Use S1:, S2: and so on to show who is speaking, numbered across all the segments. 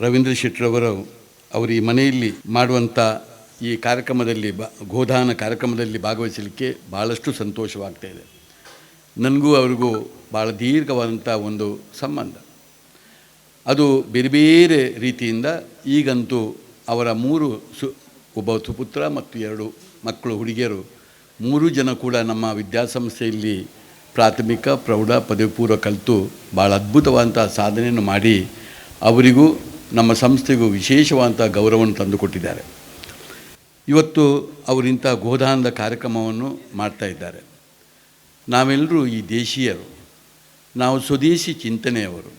S1: ರವೀಂದ್ರ ಶೆಟ್ಟರವರು ಅವರು ಈ ಮನೆಯಲ್ಲಿ ಮಾಡುವಂಥ ಈ ಕಾರ್ಯಕ್ರಮದಲ್ಲಿ ಬ, ಗೋದಾನ ಕಾರ್ಯಕ್ರಮದಲ್ಲಿ ಭಾಗವಹಿಸಲಿಕ್ಕೆ ಭಾಳಷ್ಟು ಸಂತೋಷವಾಗ್ತಾ ಇದೆ. ನನಗೂ ಅವ್ರಿಗೂ ಭಾಳ ದೀರ್ಘವಾದಂಥ ಒಂದು ಸಂಬಂಧ. ಅದು ಬೇರೆ ಬೇರೆ ರೀತಿಯಿಂದ ಈಗಂತೂ ಅವರ ಮೂರು ಸು, ಒಬ್ಬ ಸುಪುತ್ರ ಮತ್ತು ಎರಡು ಮಕ್ಕಳು ಹುಡುಗಿಯರು, ಮೂರು ಜನ ಕೂಡ ನಮ್ಮ ವಿದ್ಯಾಸಂಸ್ಥೆಯಲ್ಲಿ ಪ್ರಾಥಮಿಕ, ಪ್ರೌಢ, ಪದವಿ ಪೂರ್ವ ಕಲಿತು ಭಾಳ ಅದ್ಭುತವಾದಂಥ ಸಾಧನೆಯನ್ನು ಮಾಡಿ ಅವರಿಗೂ ನಮ್ಮ ಸಂಸ್ಥೆಗೂ ವಿಶೇಷವಾದಂಥ ಗೌರವವನ್ನು ತಂದುಕೊಟ್ಟಿದ್ದಾರೆ. ಇವತ್ತು ಅವರಿಂಥ ಗೋದಾನದ ಕಾರ್ಯಕ್ರಮವನ್ನು ಮಾಡ್ತಾ ಇದ್ದಾರೆ. ನಾವೆಲ್ಲರೂ ಈ ದೇಶೀಯರು, ನಾವು ಸ್ವದೇಶಿ ಚಿಂತನೆಯವರು.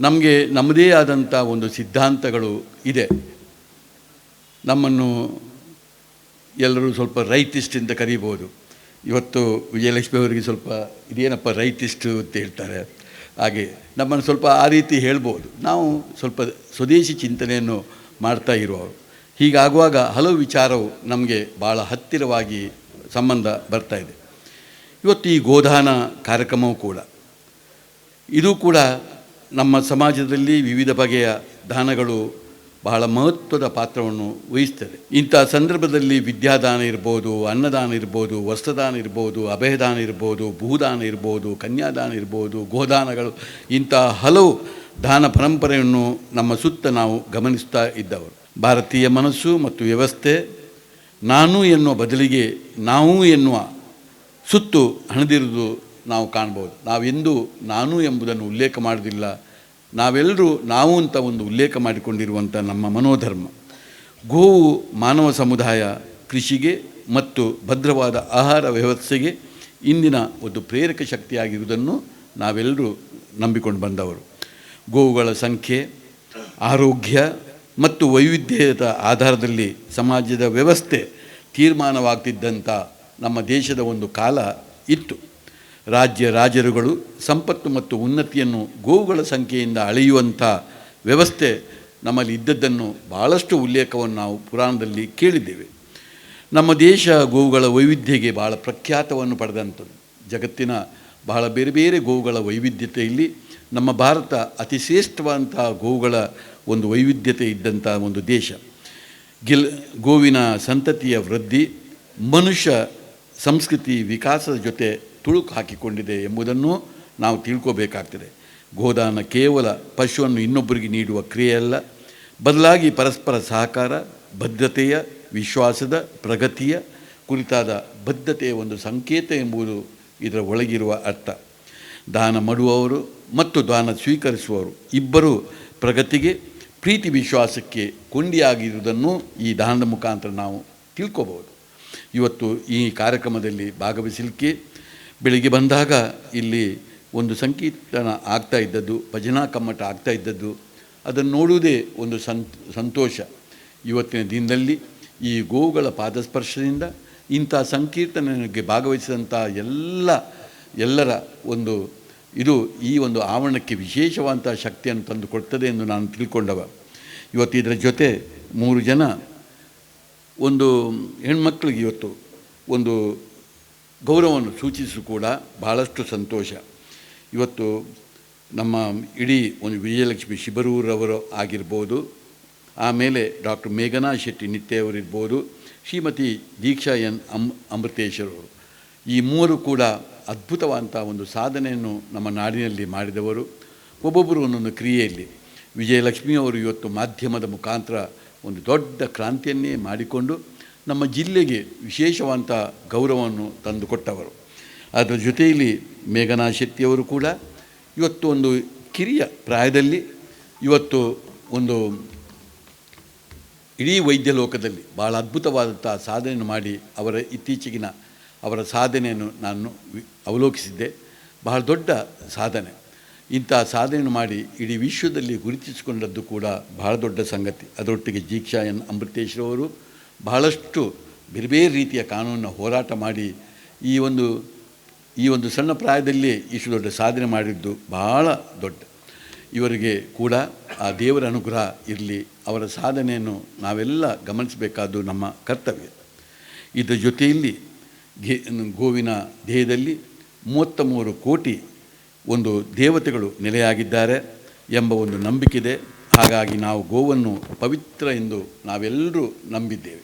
S1: ನಮಗೆ ನಮ್ಮದೇ ಆದಂಥ ಒಂದು ಸಿದ್ಧಾಂತಗಳು ಇದೆ. ನಮ್ಮನ್ನು ಎಲ್ಲರೂ ಸ್ವಲ್ಪ ರೈತಿಸ್ಟ್ ಅಂತ ಕರೀಬೋದು. ಇವತ್ತು ವಿಜಯಲಕ್ಷ್ಮಿ ಅವರಿಗೆ ಸ್ವಲ್ಪ ಇದೇನಪ್ಪ ರೈತಿಸ್ಟು ಅಂತ ಹೇಳ್ತಾರೆ. ಹಾಗೆ ನಮ್ಮನ್ನು ಸ್ವಲ್ಪ ಆ ರೀತಿ ಹೇಳ್ಬೋದು. ನಾವು ಸ್ವಲ್ಪ ಸ್ವದೇಶಿ ಚಿಂತನೆಯನ್ನು ಮಾಡ್ತಾ ಇರುವವರು. ಹೀಗಾಗುವಾಗ ಹಲವು ವಿಚಾರವು ನಮಗೆ ಭಾಳ ಹತ್ತಿರವಾಗಿ ಸಂಬಂಧ ಬರ್ತಾ ಇದೆ. ಇವತ್ತು ಈ ಗೋದಾನ ಕಾರ್ಯಕ್ರಮವೂ ಕೂಡ. ಇದು ಕೂಡ ನಮ್ಮ ಸಮಾಜದಲ್ಲಿ ವಿವಿಧ ಬಗೆಯ ದಾನಗಳು ಬಹಳ ಮಹತ್ವದ ಪಾತ್ರವನ್ನು ವಹಿಸ್ತದೆ. ಇಂಥ ಸಂದರ್ಭದಲ್ಲಿ ವಿದ್ಯಾದಾನ ಇರ್ಬೋದು, ಅನ್ನದಾನ ಇರ್ಬೋದು, ವಸ್ತ್ರದಾನ ಇರ್ಬೋದು, ಅಭಯದಾನ ಇರ್ಬೋದು, ಭೂದಾನ ಇರ್ಬೋದು, ಕನ್ಯಾದಾನ ಇರ್ಬೋದು, ಗೋದಾನಗಳು ಇಂಥ ಹಲವು ದಾನ ಪರಂಪರೆಯನ್ನು ನಮ್ಮ ಸುತ್ತ ನಾವು ಗಮನಿಸ್ತಾ ಇದ್ದವರು. ಭಾರತೀಯ ಮನಸ್ಸು ಮತ್ತು ವ್ಯವಸ್ಥೆ, ನಾನು ಎನ್ನುವ ಬದಲಿಗೆ ನಾವು ಎನ್ನುವ ಸುತ್ತು ಹಣದಿರುವುದು ನಾವು ಕಾಣ್ಬೋದು. ನಾವೆಂದೂ ನಾನು ಎಂಬುದನ್ನು ಉಲ್ಲೇಖ ಮಾಡೋದಿಲ್ಲ ನಾವೆಲ್ಲರೂ ನಾವು ಅಂತ ಒಂದು ಉಲ್ಲೇಖ ಮಾಡಿಕೊಂಡಿರುವಂಥ ನಮ್ಮ ಮನೋಧರ್ಮ, ಗೋವು ಮಾನವ ಸಮುದಾಯ ಕೃಷಿಗೆ ಮತ್ತು ಭದ್ರವಾದ ಆಹಾರ ವ್ಯವಸ್ಥೆಗೆ ಇಂದಿನ ಒಂದು ಪ್ರೇರಕ ಶಕ್ತಿಯಾಗಿರುವುದನ್ನು ನಾವೆಲ್ಲರೂ ನಂಬಿಕೊಂಡು ಬಂದವರು. ಗೋವುಗಳ ಸಂಖ್ಯೆ, ಆರೋಗ್ಯ ಮತ್ತು ವೈವಿಧ್ಯದ ಆಧಾರದಲ್ಲಿ ಸಮಾಜದ ವ್ಯವಸ್ಥೆ ತೀರ್ಮಾನವಾಗ್ತಿದ್ದಂಥ ನಮ್ಮ ದೇಶದ ಒಂದು ಕಾಲ ಇತ್ತು. ರಾಜ್ಯ ರಾಜರುಗಳು ಸಂಪತ್ತು ಮತ್ತು ಉನ್ನತಿಯನ್ನು ಗೋವುಗಳ ಸಂಖ್ಯೆಯಿಂದ ಅಳೆಯುವಂಥ ವ್ಯವಸ್ಥೆ ನಮ್ಮಲ್ಲಿ ಇದ್ದದ್ದನ್ನು ಭಾಳಷ್ಟು ಉಲ್ಲೇಖವನ್ನು ನಾವು ಪುರಾಣದಲ್ಲಿ ಕೇಳಿದ್ದೇವೆ. ನಮ್ಮ ದೇಶ ಗೋವುಗಳ ವೈವಿಧ್ಯಗೆ ಭಾಳ ಪ್ರಖ್ಯಾತವನ್ನು ಪಡೆದಂಥದ್ದು. ಜಗತ್ತಿನ ಬಹಳ ಬೇರೆ ಬೇರೆ ಗೋವುಗಳ ವೈವಿಧ್ಯತೆಯಲ್ಲಿ ನಮ್ಮ ಭಾರತ ಅತಿ ಶ್ರೇಷ್ಠವಾದಂತಹ ಗೋವುಗಳ ಒಂದು ವೈವಿಧ್ಯತೆ ಇದ್ದಂಥ ಒಂದು ದೇಶ. ಗಿಲ್, ಗೋವಿನ ಸಂತತಿಯ ವೃದ್ಧಿ, ಮನುಷ್ಯ ಸಂಸ್ಕೃತಿ ವಿಕಾಸದ ಜೊತೆ ತುಳುಕು ಹಾಕಿಕೊಂಡಿದೆ ಎಂಬುದನ್ನು ನಾವು ತಿಳ್ಕೋಬೇಕಾಗ್ತದೆ. ಗೋದಾನ ಕೇವಲ ಪಶುವನ್ನು ಇನ್ನೊಬ್ಬರಿಗೆ ನೀಡುವ ಕ್ರಿಯೆಯಲ್ಲ. ಬದಲಾಗಿ ಪರಸ್ಪರ ಸಹಕಾರ ಬದ್ಧತೆಯ ವಿಶ್ವಾಸದ, ಪ್ರಗತಿಯ ಕುರಿತಾದ ಬದ್ಧತೆಯ ಒಂದು ಸಂಕೇತ ಎಂಬುದು ಇದರ ಒಳಗಿರುವ ಅರ್ಥ. ದಾನ ಮಾಡುವವರು ಮತ್ತು ದಾನ ಸ್ವೀಕರಿಸುವವರು ಇಬ್ಬರು ಪ್ರಗತಿಗೆ, ಪ್ರೀತಿ ವಿಶ್ವಾಸಕ್ಕೆ ಕೊಂಡಿಯಾಗಿರುವುದನ್ನು ಈ ದಾನದ ಮುಖಾಂತರ ನಾವು ತಿಳ್ಕೋಬಹುದು. ಇವತ್ತು ಈ ಕಾರ್ಯಕ್ರಮದಲ್ಲಿ ಭಾಗವಹಿಸಲಿಕ್ಕೆ ಬೆಳಿಗ್ಗೆ ಬಂದಾಗ ಇಲ್ಲಿ ಒಂದು ಸಂಕೀರ್ತನ ಆಗ್ತಾ ಇದ್ದದ್ದು, ಭಜನಾ ಕಮ್ಮಟ ಆಗ್ತಾ ಇದ್ದದ್ದು. ಅದನ್ನು ನೋಡುವುದೇ ಒಂದು ಸಂತ್, ಸಂತೋಷ. ಇವತ್ತಿನ ದಿನದಲ್ಲಿ ಈ ಗೋವುಗಳ ಪಾದಸ್ಪರ್ಶದಿಂದ ಇಂಥ ಸಂಕೀರ್ತನೆಗೆ ಭಾಗವಹಿಸಿದಂಥ ಎಲ್ಲ, ಎಲ್ಲರ ಒಂದು ಇದು ಈ ಒಂದು ಆವರಣಕ್ಕೆ ವಿಶೇಷವಾದಂಥ ಶಕ್ತಿಯನ್ನು ತಂದು ಕೊಡ್ತದೆ ಎಂದು ನಾನು ತಿಳ್ಕೊಂಡವ. ಇವತ್ತು ಇದರ ಜೊತೆ ಮೂರು ಜನ ಒಂದು ಹೆಣ್ಮಕ್ಳಿಗೆ ಇವತ್ತು ಒಂದು ಗೌರವವನ್ನು ಸೂಚಿಸು ಕೂಡ ಬಹಳಷ್ಟು ಸಂತೋಷ. ಇವತ್ತು ನಮ್ಮ ಇಡೀ ಒಂದು ವಿಜಯಲಕ್ಷ್ಮಿ ಶಿಬರೂರವರು ಆಗಿರ್ಬೋದು ಆಮೇಲೆ ಡಾಕ್ಟರ್ ಮೇಘನಾ ಶೆಟ್ಟಿ ನಿತ್ಯ ಅವರಿರ್ಬೋದು ಶ್ರೀಮತಿ ದೀಕ್ಷಾ ಎನ್ ಅಮ್ ಅಮೃತೇಶ್ವರವರು. ಈ ಮೂವರು ಕೂಡ ಅದ್ಭುತವಾದಂಥ ಒಂದು ಸಾಧನೆಯನ್ನು ನಮ್ಮ ನಾಡಿನಲ್ಲಿ ಮಾಡಿದವರು. ಒಬ್ಬೊಬ್ಬರು ಒಂದೊಂದು ಕ್ರಿಯೆಯಲ್ಲಿ ವಿಜಯಲಕ್ಷ್ಮಿಯವರು ಇವತ್ತು ಮಾಧ್ಯಮದ ಮುಖಾಂತರ ಒಂದು ದೊಡ್ಡ ಕ್ರಾಂತಿಯನ್ನೇ ಮಾಡಿಕೊಂಡು ನಮ್ಮ ಜಿಲ್ಲೆಗೆ ವಿಶೇಷವಾದಂಥ ಗೌರವವನ್ನು ತಂದುಕೊಟ್ಟವರು. ಅದರ ಜೊತೆಯಲ್ಲಿ ಮೇಘನಾ ಶೆಟ್ಟಿಯವರು ಕೂಡ ಇವತ್ತು ಒಂದು ಕಿರಿಯ ಪ್ರಾಯದಲ್ಲಿ, ಇವತ್ತು ಒಂದು ಇಡೀ ವೈದ್ಯ ಲೋಕದಲ್ಲಿ ಭಾಳ ಅದ್ಭುತವಾದಂಥ ಸಾಧನೆಯನ್ನು ಮಾಡಿ ಅವರ ಇತ್ತೀಚೆಗಿನ ಅವರ ಸಾಧನೆಯನ್ನು ನಾನು ಅವಲೋಕಿಸಿದ್ದೆ. ಬಹಳ ದೊಡ್ಡ ಸಾಧನೆ. ಇಂಥ ಸಾಧನೆಯನ್ನು ಮಾಡಿ ಇಡೀ ವಿಶ್ವದಲ್ಲಿ ಗುರುತಿಸಿಕೊಂಡದ್ದು ಕೂಡ ಬಹಳ ದೊಡ್ಡ ಸಂಗತಿ. ಅದರೊಟ್ಟಿಗೆ ಜೀಕ್ಷಾ ಎನ್ ಅಮೃತೇಶ್ವರವರು ಬಹಳಷ್ಟು ಬೇರೆ ಬೇರೆ ರೀತಿಯ ಕಾನೂನನ್ನು ಹೋರಾಟ ಮಾಡಿ ಈ ಒಂದು ಈ ಒಂದು ಸಣ್ಣ ಪ್ರಾಯದಲ್ಲಿ ಇಷ್ಟು ದೊಡ್ಡ ಸಾಧನೆ ಮಾಡಿದ್ದು ಬಹಳ ದೊಡ್ಡ. ಇವರಿಗೆ ಕೂಡ ಆ ದೇವರ ಅನುಗ್ರಹ ಇರಲಿ, ಅವರ ಸಾಧನೆಯನ್ನು ನಾವೆಲ್ಲ ಗಮನಿಸಬೇಕಾದ್ದು ನಮ್ಮ ಕರ್ತವ್ಯ. ಇದರ ಜೊತೆಯಲ್ಲಿ ಗೆ ಗೋವಿನ ದೇಹದಲ್ಲಿ ಮೂವತ್ತ ಮೂರು ಕೋಟಿ ಒಂದು ದೇವತೆಗಳು ನೆಲೆಯಾಗಿದ್ದಾರೆ ಎಂಬ ಒಂದು ನಂಬಿಕೆ ಇದೆ. ಹಾಗಾಗಿ ನಾವು ಗೋವನ್ನು ಪವಿತ್ರ ಎಂದು ನಾವೆಲ್ಲರೂ ನಂಬಿದ್ದೇವೆ.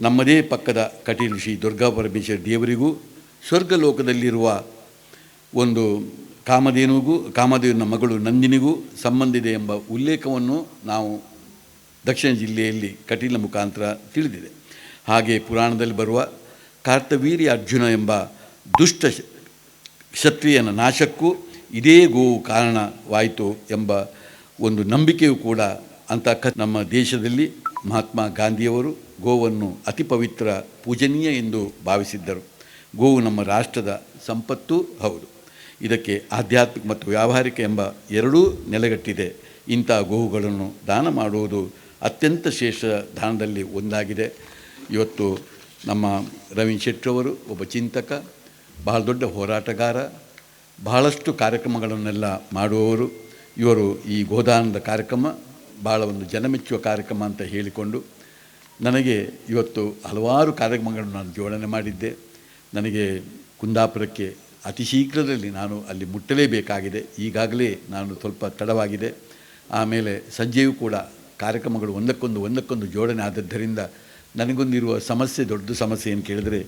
S1: ನಮ್ಮದೇ ಪಕ್ಕದ ಕಟೀಲು ಶ್ರೀ ದುರ್ಗಾ ಪರಮೇಶ್ವರ ದೇವರಿಗೂ, ಸ್ವರ್ಗಲೋಕದಲ್ಲಿರುವ ಒಂದು ಕಾಮಧೇನುಗೂ ಕಾಮಧೇವನ ಮಗಳು ನಂದಿನಿಗೂ ಸಂಬಂಧಿದೆ ಎಂಬ ಉಲ್ಲೇಖವನ್ನು ನಾವು ದಕ್ಷಿಣ ಜಿಲ್ಲೆಯಲ್ಲಿ ಕಟೀಲ ಮುಖಾಂತರ ತಿಳಿದಿದೆ. ಹಾಗೆ ಪುರಾಣದಲ್ಲಿ ಬರುವ ಕಾರ್ತವೀರ್ಯ ಅರ್ಜುನ ಎಂಬ ದುಷ್ಟ ಕ್ಷತ್ರಿಯನ ನಾಶಕ್ಕೂ ಇದೇ ಗೋವು ಕಾರಣವಾಯಿತು ಎಂಬ ಒಂದು ನಂಬಿಕೆಯೂ ಕೂಡ ಅಂತ ನಮ್ಮ ದೇಶದಲ್ಲಿ ಮಹಾತ್ಮ ಗಾಂಧಿಯವರು ಗೋವನ್ನು ಅತಿ ಪವಿತ್ರ ಪೂಜನೀಯ ಎಂದು ಭಾವಿಸಿದ್ದರು. ಗೋವು ನಮ್ಮ ರಾಷ್ಟ್ರದ ಸಂಪತ್ತು, ಹೌದು. ಇದಕ್ಕೆ ಆಧ್ಯಾತ್ಮಿಕ ಮತ್ತು ವ್ಯಾವಹಾರಿಕ ಎಂಬ ಎರಡೂ ನೆಲೆಗಟ್ಟಿದೆ. ಇಂಥ ಗೋವುಗಳನ್ನು ದಾನ ಮಾಡುವುದು ಅತ್ಯಂತ ಶ್ರೇಷ್ಠ ದಾನದಲ್ಲಿ ಒಂದಾಗಿದೆ. ಇವತ್ತು ನಮ್ಮ ರವೀಂದ್ರ ಶೆಟ್ಟರವರು ಒಬ್ಬ ಚಿಂತಕ, ಬಹಳ ದೊಡ್ಡ ಹೋರಾಟಗಾರ, ಬಹಳಷ್ಟು ಕಾರ್ಯಕ್ರಮಗಳನ್ನೆಲ್ಲ ಮಾಡುವವರು. ಇವರು ಈ ಗೋದಾನದ ಕಾರ್ಯಕ್ರಮ ಭಾಳ ಒಂದು ಜನಮೆಚ್ಚುವ ಕಾರ್ಯಕ್ರಮ ಅಂತ ಹೇಳಿಕೊಂಡು ನನಗೆ ಇವತ್ತು ಹಲವಾರು ಕಾರ್ಯಕ್ರಮಗಳನ್ನು ನಾನು ಜೋಡಣೆ ಮಾಡಿದ್ದೆ. ನನಗೆ ಕುಂದಾಪುರಕ್ಕೆ ಅತಿ ಶೀಘ್ರದಲ್ಲಿ ನಾನು ಅಲ್ಲಿ ಮುಟ್ಟಲೇಬೇಕಾಗಿದೆ. ಈಗಾಗಲೇ ನಾನು ಸ್ವಲ್ಪ ತಡವಾಗಿದೆ. ಆಮೇಲೆ ಸಂಜೆಯೂ ಕೂಡ ಕಾರ್ಯಕ್ರಮಗಳು ಒಂದಕ್ಕೊಂದು ಒಂದಕ್ಕೊಂದು ಜೋಡಣೆ ಆದದ್ದರಿಂದ ನನಗೊಂದಿರುವ ಸಮಸ್ಯೆ ದೊಡ್ಡ ಸಮಸ್ಯೆ ಏನು ಕೇಳಿದರೆ,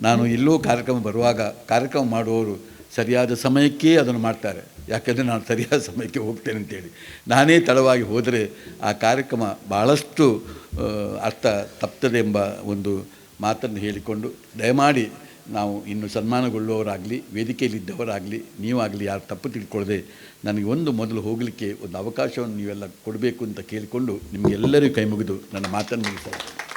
S1: ನಾನು ಎಲ್ಲೋ ಕಾರ್ಯಕ್ರಮ ಬರುವಾಗ ಕಾರ್ಯಕ್ರಮ ಮಾಡುವವರು ಸರಿಯಾದ ಸಮಯಕ್ಕೇ ಅದನ್ನು ಮಾಡ್ತಾರೆ. ಯಾಕೆಂದರೆ ನಾನು ಸರಿಯಾದ ಸಮಯಕ್ಕೆ ಹೋಗ್ತೇನೆ ಅಂತೇಳಿ. ನಾನೇ ತಡವಾಗಿ ಹೋದರೆ ಆ ಕಾರ್ಯಕ್ರಮ ಭಾಳಷ್ಟು ಅರ್ಥ ತಪ್ತದೆ ಎಂಬ ಒಂದು ಮಾತನ್ನು ಹೇಳಿಕೊಂಡು ದಯಮಾಡಿ ನಾವು ಇನ್ನು ಸನ್ಮಾನಗೊಳ್ಳುವವರಾಗಲಿ, ವೇದಿಕೆಯಲ್ಲಿದ್ದವರಾಗಲಿ, ನೀವಾಗಲಿ ಯಾರು ತಪ್ಪು ತಿಳ್ಕೊಳ್ಳದೆ ನನಗೆ ಒಂದು ಮೊದಲು ಹೋಗಲಿಕ್ಕೆ ಒಂದು ಅವಕಾಶವನ್ನು ನೀವೆಲ್ಲ ಕೊಡಬೇಕು ಅಂತ ಕೇಳಿಕೊಂಡು ನಿಮಗೆಲ್ಲರಿಗೂ ಕೈ ಮುಗಿದು ನನ್ನ ಮಾತನ್ನು ಮುಗಿಸ್ತಾರೆ